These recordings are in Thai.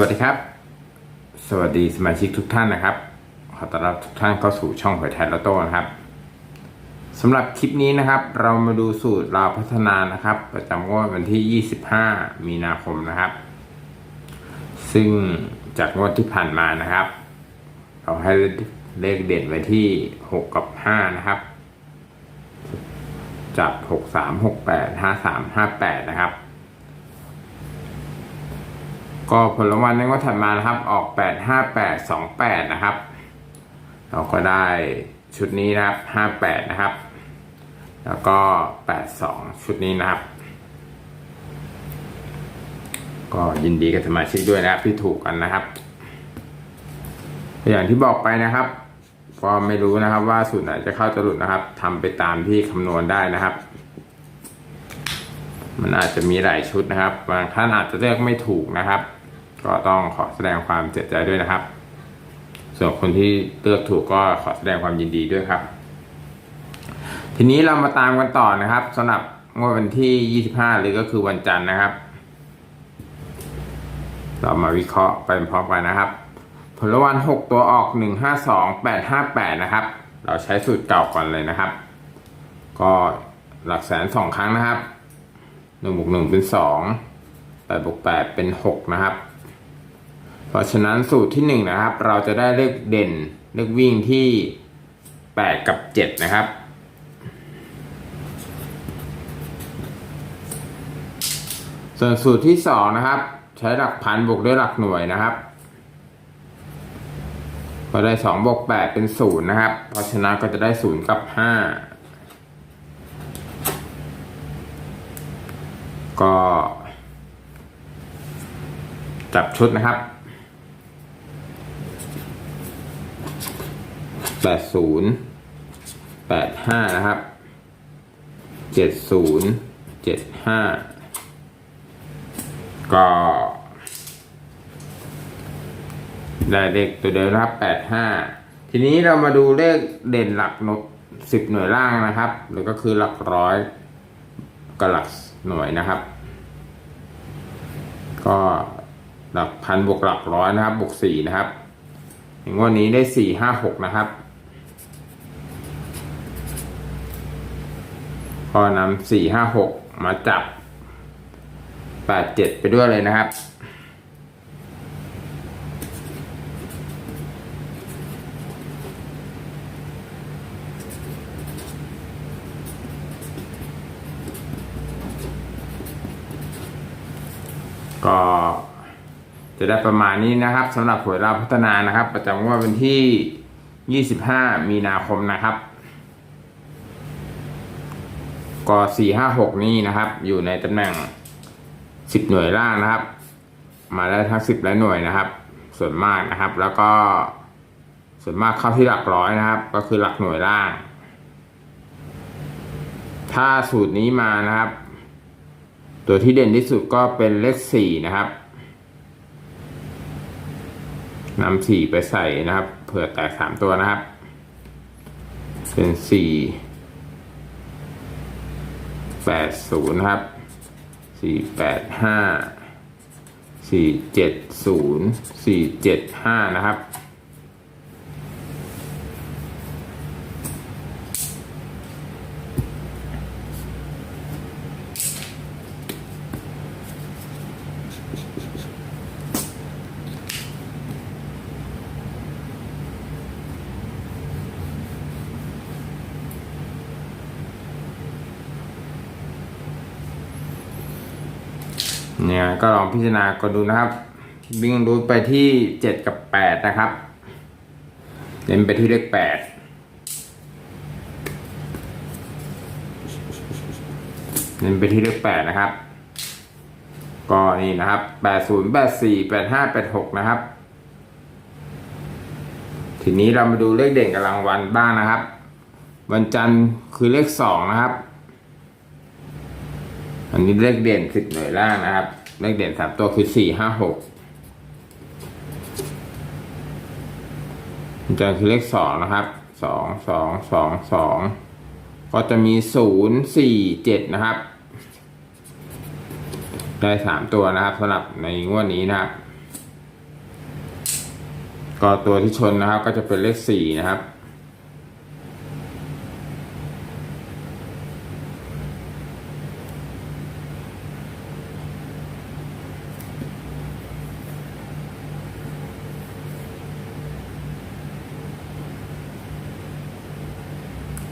วัสดีครับ สวัสดีสมาชิกทุกท่านนะครับ ขอต้อนรับทุกท่านเข้าสู่ช่องหอยแทนลอตโต้นะครับสำหรับคลิปนี้นะครับ เรามาดูสูตรราวพัฒนานะครับ ประจำงวดวันที่ 25 มีนาคมนะครับ ซึ่งจากงวดที่ผ่านมานะครับ เราให้เลขเด่นไว้ที่ 6 กับ 5 นะครับ จับ 6 3 6 8 5 3 5 8 นะครับ ก็ผลรางวัลในงวดถัดมานะครับ ออก 8 5 8 2 8 นะครับ เราก็ได้ชุดนี้นะครับ 58 นะครับ แล้วก็ 82 ชุดนี้นะครับ ก็ยินดีกับสมาชิกด้วยนะครับที่ถูกกันนะครับ อย่างที่บอกไปนะครับก็ไม่รู้นะครับว่าสูตรไหนจะเข้าจะหลุดนะครับทำไปตามที่คำนวณได้นะครับ มันอาจจะมีหลายชุดนะครับ บางท่านอาจจะเลือกไม่ถูกนะครับ ก็ต้องขอแสดงความเสียใจด้วยนะครับ ส่วนคนที่เลือกถูกก็ขอแสดงความยินดีด้วยครับ ทีนี้เรามาตามกันต่อนะครับสำหรับงวดวันที่ 25หรือก็คือวันจันทร์นะครับ เรามาวิเคราะห์ไปพร้อมกันนะครับ ผลวัล6ตัวออก 152 858 นะครับ เราใช้สูตรเก่าก่อนเลยนะครับ ก็หลักแสนสองครั้งนะครับ1บวก1เป็น 2 8บวก8เป็น 6 นะครับ เพราะฉะนั้นสูตรที่1นะครับ เราจะได้เลขเด่นเลขวิ่งที่ 8 กับ 7 นะครับ ส่วนสูตรที่ 2 นะครับ ใช้หลักพันบวกด้วยหลักหน่วยนะครับพอได้สองบวกแปดเป็นศูนย์นะครับ เพราะฉะนั้นก็จะได้ศูนย์กับห้าก็จับชุดนะครับ แปดศูนย์แปดห้านะครับเจ็ดศูนย์เจ็ดห้าก็ได้เลขตัวเดิมนะครับแปดห้าทีนี้เรามาดูเลขเด่นหลักหนกสิบหน่วยล่างนะครับ หรือก็คือหลักร้อยกับหลักหน่วยนะครับ ก็หลักพันบวกหลักร้อยนะครับบวกสี่นะครับงวันนี้ได้สี่ห้าหกนะครับ ก็นำสี่ห้าหกมาจับแปดเจ็ดไปด้วยเลยนะครับ ก็จะได้ประมาณนี้นะครับสำหรับหวยราพัฒนานะครับ ประจำว่าวันที่ 25 มีนาคมนะครับ ก็456นี่นะครับ อยู่ในตำแหน่ง10หน่วยล่างนะครับ มาได้ทั้ง10และหน่วยนะครับ ส่วนมากนะครับ แล้วก็ส่วนมากเข้าที่หลักร้อยนะครับ ก็คือหลักหน่วยล่าง ถ้าสูตรนี้มานะครับ ตัวที่เด่นที่สุดก็เป็นเลขสี่นะครับนำสี่ไปใส่นะครับ เผื่อแตกสามตัวนะครับ เป็นสี่ แปดศูนย์ครับสี่แปดห้าสี่เจ็ดศูนย์สี่เจ็ดห้านะครับ เนี่ยก็ลองพิจารณาก็ดูนะครับวิ่งรูทไปที่เจ็ดกับแปดนะครับเน้นไปที่เลขแปดเน้นไปที่เลขแปดนะครับ ก็นี่นะครับแปดศูนย์แปดสี่แปดห้าแปดหกนะครับ ทีนี้เรามาดูเลขเด่นกับรางวัลบ้างนะครับ วันจันทร์คือเลขสองนะครับ อันนี้เลขเด่นสิบหน่วยล่างนะครับ เลขเด่นสามตัวคือสี่ห้าหกจารย์คือเลขสองนะครับสองสองสองสองก็จะมีศูนย์สี่เจ็ดนะครับ ได้สามตัวนะครับสำหรับในงวดนี้นะครับ ก็ตัวที่ชนนะครับก็จะเป็นเลขสี่นะครับ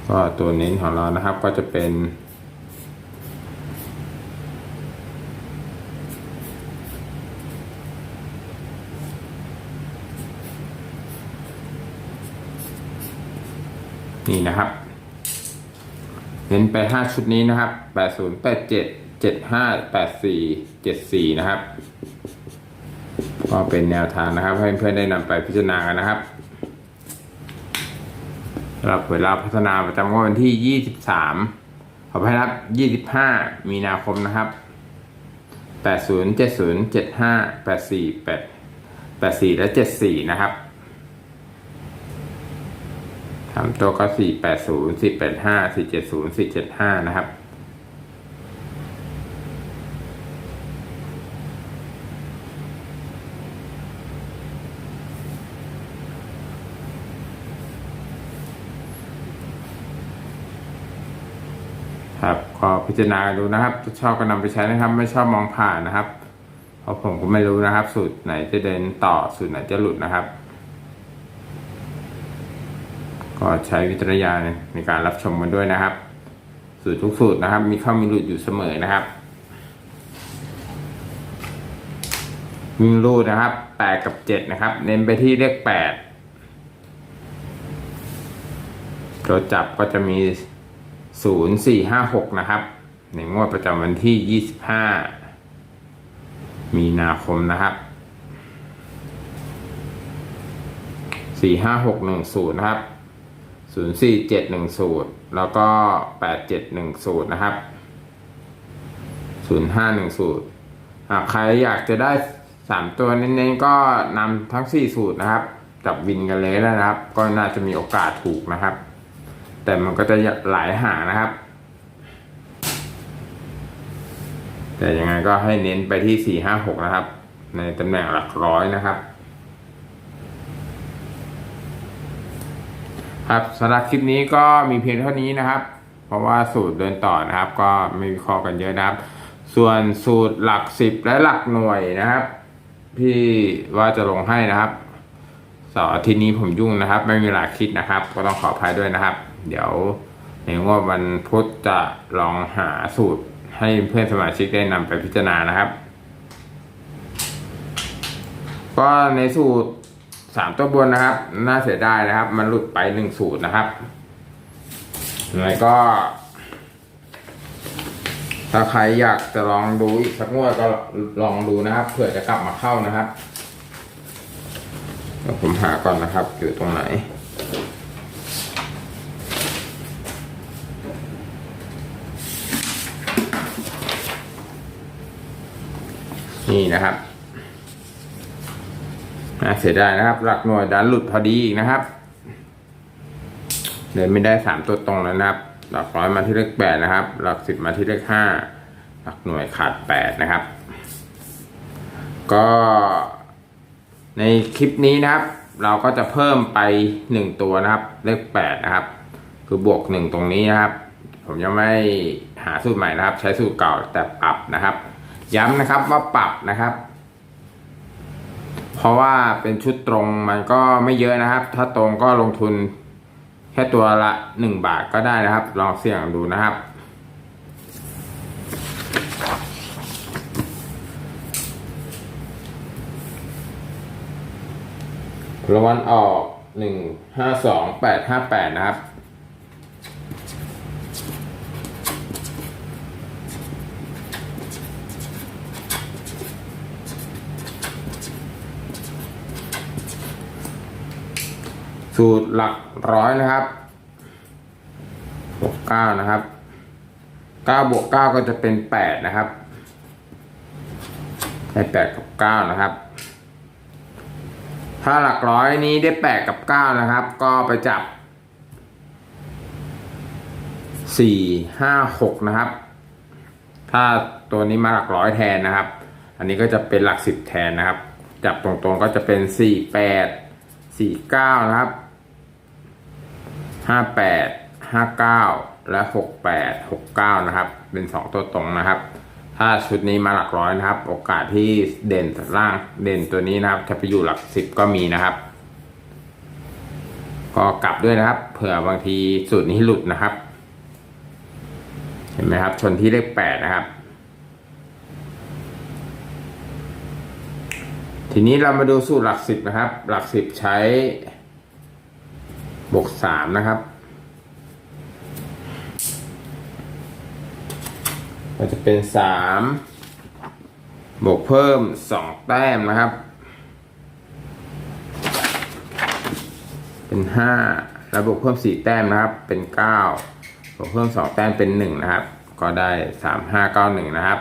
ก็ตัวเน้นของเรานะครับก็จะเป็น นี่นะครับ เน้นไปห้าชุดนี้นะครับแปดศูนย์แปดเจ็ดเจ็ดห้าแปดสี่เจ็ดสี่นะครับ ก็เป็นแนวทางนะครับ ให้เพื่อนๆได้นำไปพิจารณากันนะครับำหรับเวลาพัฒนาประจำงวดวันที่ 23 ขออภัยนะรับ 25 มีนาคมนะครับ 80 70 75 84 8 84 และ 74 นะครับทำตัวก็ 480 485 470 475 นะครับ ครับก็พิจารณาดูนะครับ ชอบก็นำไปใช้นะครับ ไม่ชอบมองผ่านนะครับ เพราะผมก็ไม่รู้นะครับ สูตรไหนจะเดินต่อสูตรไหนจะหลุดนะครับ ก็ใช้วิจารณญาณในการรับชมกันด้วยนะครับ สูตรทุกสูตรนะครับ มีเข้ามีหลุดอยู่เสมอนะครับวิ่งรูดนะครับแปดกับเจ็ดนะครับ เน้นไปที่เลขแปดตัวจับก็จะมี ศูนย์สี่ห้าหกนะครับ ในงวดประจำวันที่ยี่สิบห้ามีนาคมนะครับสี่ห้าหกหนึ่งศูนย์นะครับศูนย์สี่เจ็ดหนึ่งศูนย์แล้วก็แปดเจ็ดหนึ่งศูนย์นะครับศูนย์ห้าหนึ่งศูนย์หากใครอยากจะได้สามตัวเน้นๆ ก็นำทั้งสี่สูตรนะครับ จับวินกันเลยนะครับ ก็น่าจะมีโอกาสถูกนะครับ แต่มันก็จะหลายหางนะครับ แต่ยังไงก็ให้เน้นไปที่สี่ห้าหกนะครับ ในตำแหน่งหลักร้อยนะครับ ครับสำหรับคลิปนี้ก็มีเพียงเท่านี้นะครับ เพราะว่าสูตรเดินต่อนะครับ ก็ไม่วิเคราะห์กันเยอะนะครับ ส่วนสูตรหลักสิบและหลักหน่วยนะครับที่ว่าจะลงให้นะครับสอาทิตย์นี้ผมยุ่งนะครับ ไม่มีเวลาคิดนะครับ ก็ต้องขออภัยด้วยนะครับ เดี๋ยวในงวดวันพุธจะลองหาสูตรให้เพื่อนสมาชิกได้นำไปพิจารณานะครับ ก็ในสูตรสามตัวบนนะครับ น่าเสียดายนะครับ มันหลุดไปหนึ่งสูตรนะครับยังไงก็ ถ้าใครอยากจะลองดูอีกสักงวดก็ลองดูนะครับเผื่อจะกลับมาเข้านะครับเดี๋ยวผมหาก่อนนะครับ อยู่ตรงไหน นี่นะครับน่าเสียดายนะครับ หลักหน่วยดันหลุดพอดีอีกนะครับเลยไม่ได้สามตัวตรงแล้วนะครับ หลักร้อยมาที่เลขแปดนะครับ หลักสิบมาที่เลขห้าหลักหน่วยขาดแปดนะครับ ก็ในคลิปนี้นะครับ เราก็จะเพิ่มไปหนึ่งตัวนะครับ เลขแปดนะครับ คือบวกหนึ่งตรงนี้นะครับ ผมยังไม่หาสูตรใหม่นะครับ ใช้สูตรเก่าแต่ปรับนะครับ ย้ำนะครับว่าปรับนะครับ เพราะว่าเป็นชุดตรงมันก็ไม่เยอะนะครับ ถ้าตรงก็ลงทุนแค่ตัวละหนึ่งบาทก็ได้นะครับ ลองเสี่ยงดูนะครับรางวัลออกหนึ่งห้าสองแปดห้าแปดนะครับ สูตรหลักร้อยนะครับบวกเก้านะครับเก้าบวกเก้าก็จะเป็นแปดนะครับได้แปดกับเก้านะครับ ถ้าหลักร้อยนี้ได้แปดกับเก้านะครับ ก็ไปจับสี่ห้าหกนะครับ ถ้าตัวนี้มาหลักร้อยแทนนะครับ อันนี้ก็จะเป็นหลักสิบแทนนะครับ จับตรงๆก็จะเป็นสี่แปดสี่เก้านะครับ ห้าแปดห้าเก้าและหกแปดหกเก้านะครับ เป็นสองตัวตรงนะครับ ถ้าชุดนี้มาหลักร้อยนะครับ โอกาสที่เด่นล่างเด่นตัวนี้นะครับ จะไปอยู่หลักสิบก็มีนะครับ ก็กลับด้วยนะครับ เผื่อบางทีสูตรนี้หลุดนะครับ เห็นไหมครับ ชนที่เลขแปดนะครับ ทีนี้เรามาดูสูตรหลักสิบนะครับ หลักสิบใช้ บวกสามนะครับ ก็จะเป็นสามบวกเพิ่มสองแต้มนะครับ เป็นห้าแล้วบวกเพิ่มสี่แต้มนะครับ เป็นเก้าบวกเพิ่มสองแต้มเป็นหนึ่งนะครับ ก็ได้สามห้าเก้าหนึ่งนะครับ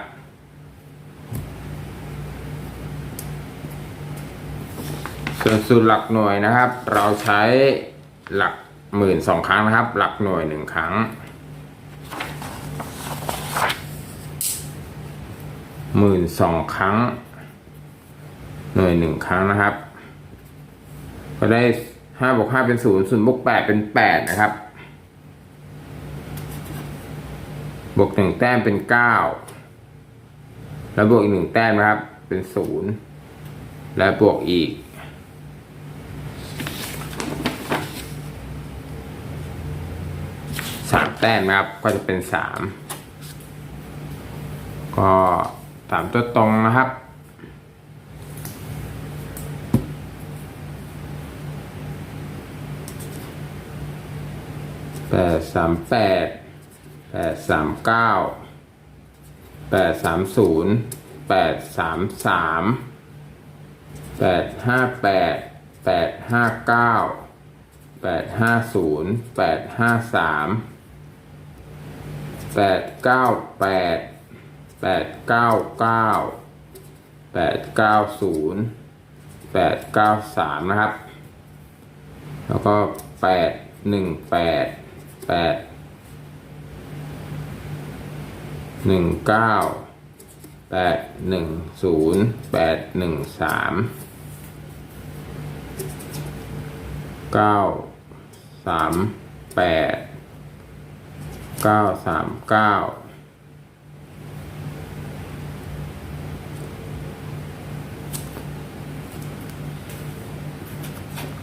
ส่วนสูตรหลักหน่วยนะครับ เราใช้ หลักหมื่นสองครั้งนะครับ หลักหน่วยหนึ่งครั้งหมื่นสองครั้ง หน่วยหนึ่งครั้งนะครับ ก็ได้ห้าบวกห้าเป็นศูนย์ศูนย์บวกแปดเป็นแปดนะครับ บวกหนึ่งแต้มเป็นเก้าแล้วบวกอีกหนึ่งแต้มนะครับ เป็นศูนย์และบวกอีก สามแต้มนะครับ ก็จะเป็นสามก็สามตัวตรงนะครับ แปดสามแปดแปดสามเก้าแปดสามศูนย์แปดสามสามแปดห้าแปดแปดห้าเก้าแปดห้าศูนย์แปดห้าสาม แปดเก้าแปดแปดเก้าเก้าแปดเก้าศูนย์แปดเก้าสามนะครับ แล้วก็แปดหนึ่งแปดแปดหนึ่งเก้าแปดหนึ่งศูนย์แปดหนึ่งสามเก้าสามแปด เก้าสามเก้า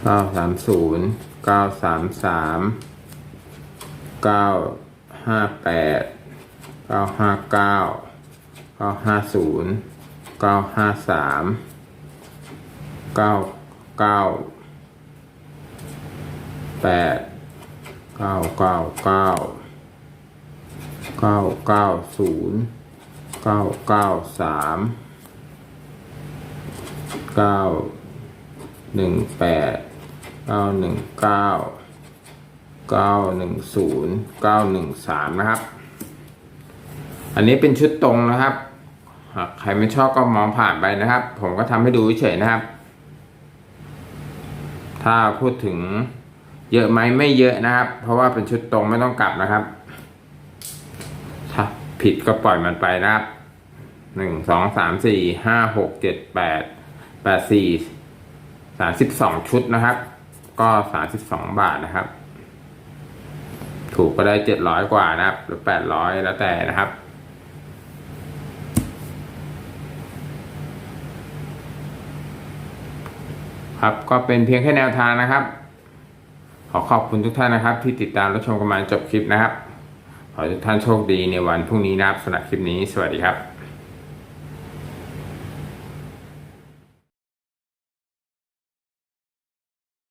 เก้าสามศูนย์เก้าสามสามเก้าห้าแปดเก้าห้าเก้าเก้าห้าศูนย์เก้าห้าสามเก้าเก้าแปดเก้าเก้าเก้า เก้าเก้าศูนย์เก้าเก้าสามเก้าหนึ่งแปดเก้าหนึ่งเก้าเก้าหนึ่งศูนย์เก้าหนึ่งสามนะครับ อันนี้เป็นชุดตรงนะครับ หากใครไม่ชอบก็มองผ่านไปนะครับ ผมก็ทำให้ดูเฉยนะครับ ถ้าพูดถึงเยอะไหมไม่เยอะนะครับ เพราะว่าเป็นชุดตรงไม่ต้องกลับนะครับ ผิดก็ปล่อยมันไปนะครับหนึ่งสองสามสี่ห้าหกเจ็ดแปดแปดสี่สามสิบสองชุดนะครับ ก็สามสิบสองบาทนะครับ ถูกก็ได้เจ็ดร้อยกว่านะครับ หรือแปดร้อยแล้วแต่นะครับครับก็เป็นเพียงแค่แนวทางนะครับ ขอขอบคุณทุกท่านนะครับ ที่ติดตามรับชมกันมาจนจบคลิปนะครับ ขอให้ทุกท่านโชคดีในวันพรุ่งนี้นะครับสำหรับคลิปนี้ สวัสดีครับ